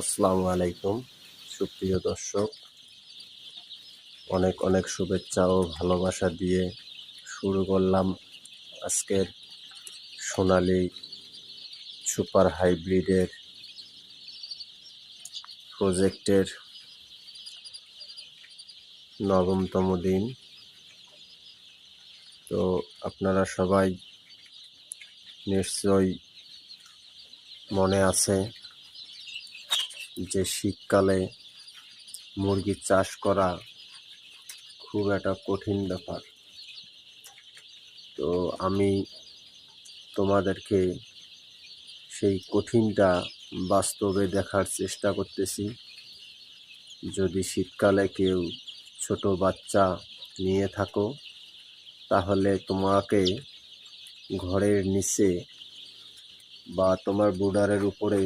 আসসালামু আলাইকুম। সুপ্রিয় দর্শক, অনেক অনেক শুভেচ্ছা ও ভালোবাসা দিয়ে শুরু করলাম আজকের সোনালি সুপার হাইব্রিডের প্রজেক্টের নবমতম দিন। তো আপনারা সবাই নিশ্চয়ই মনে আছে যে শীতকালে মুরগি চাষ করা খুব একটা কঠিন ব্যাপার। তো আমি তোমাদেরকে সেই কঠিনটা বাস্তবে দেখার চেষ্টা করতেছি। যদি শীতকালে কেউ ছোট বাচ্চা নিয়ে থাকো, তাহলে তোমাকে ঘরের নিচে বা তোমার বুডারের উপরে